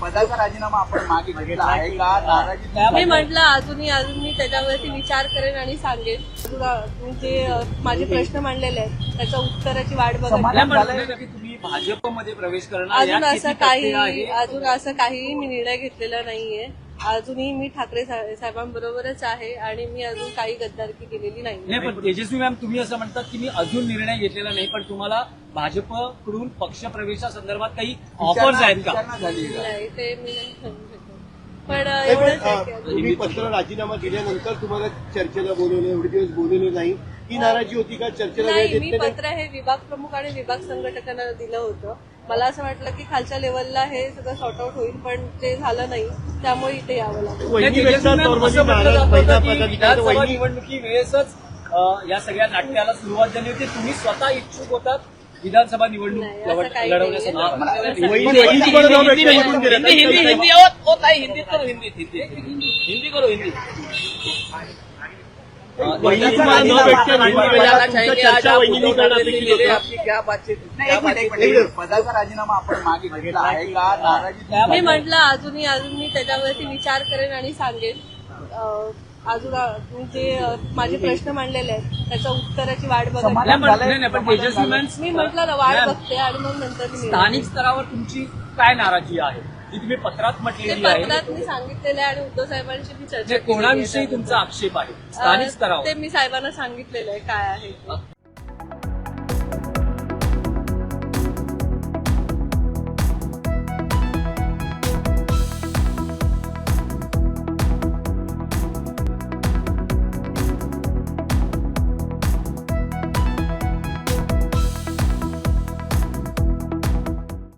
पदाचा राजीनामा आपण मागे घेतला आहे का? नाराजी मी म्हटलं अजूनही अजून मी त्याच्यावरती विचार करेन आणि सांगेन. तुला तुम्ही जे माझे प्रश्न मांडलेले आहेत त्याच्या उत्तराची वाट की तुम्ही भाजपमध्ये प्रवेश करणार? अजून असं काही? अजून असं काहीही मी निर्णय घेतलेला नाहीये. अजूनही मी ठाकरे साहेबांबरोबरच आहे आणि मी अजून काही गद्दारकी केलेली नाही. नाही पण तेजस्वी मॅम तुम्ही असं म्हणतात की मी अजून निर्णय घेतलेला नाही पण तुम्हाला भाजपकडून पक्ष प्रवेशासंदर्भात काही ऑफर्स आहेत का? नाही ते मी नाही सांगू शकत. पण एवढंच पत्र राजीनामा दिल्यानंतर तुम्हाला चर्चेला बोलवलं एवढे दिवस बोलवले नाही. ही नाराजी होती का? चर्चेला मी पत्र हे विभाग प्रमुख आणि विभाग संघटकांना दिलं होतं. मला असं वाटलं की खालच्या लेवलला हे सगळं सॉर्ट आउट होईल पण ते झालं नाही त्यामुळे इथे यावं लागलं निवडणुकी वेळेसच या सगळ्या नाट्याला सुरुवात झाली होती तुम्ही स्वतः इच्छुक होतात विधानसभा निवडणूक लढवण्यासाठी. हिंदी करो हिंदी हिंदी करो हिंदी पदाचा राजीनामा आपण मागे घेतला आहे का? नाराजी मी म्हटलं अजूनही अजून मी त्याच्यावरती विचार करेन आणि सांगेन. अ, अजून जे माझे प्रश्न मांडलेले आहेत त्याच्या उत्तराची वाट मॅम मी म्हटलं ना वाट बघते आणि मग नंतर स्थानिक स्तरावर तुमची काय नाराजी आहे? जी तुम्ही पत्रात म्हटलेली आहे पत्रात मी सांगितलेलं आहे आणि उद्धव साहेबांशी मी चर्चा म्हणजे केलेली आहे कोणाविषयी त्याबद्दल. तुमचा आक्षेप आहे स्थानिक स्तरावर ते मी साहेबांना सांगितलेलं आहे काय आहे ते.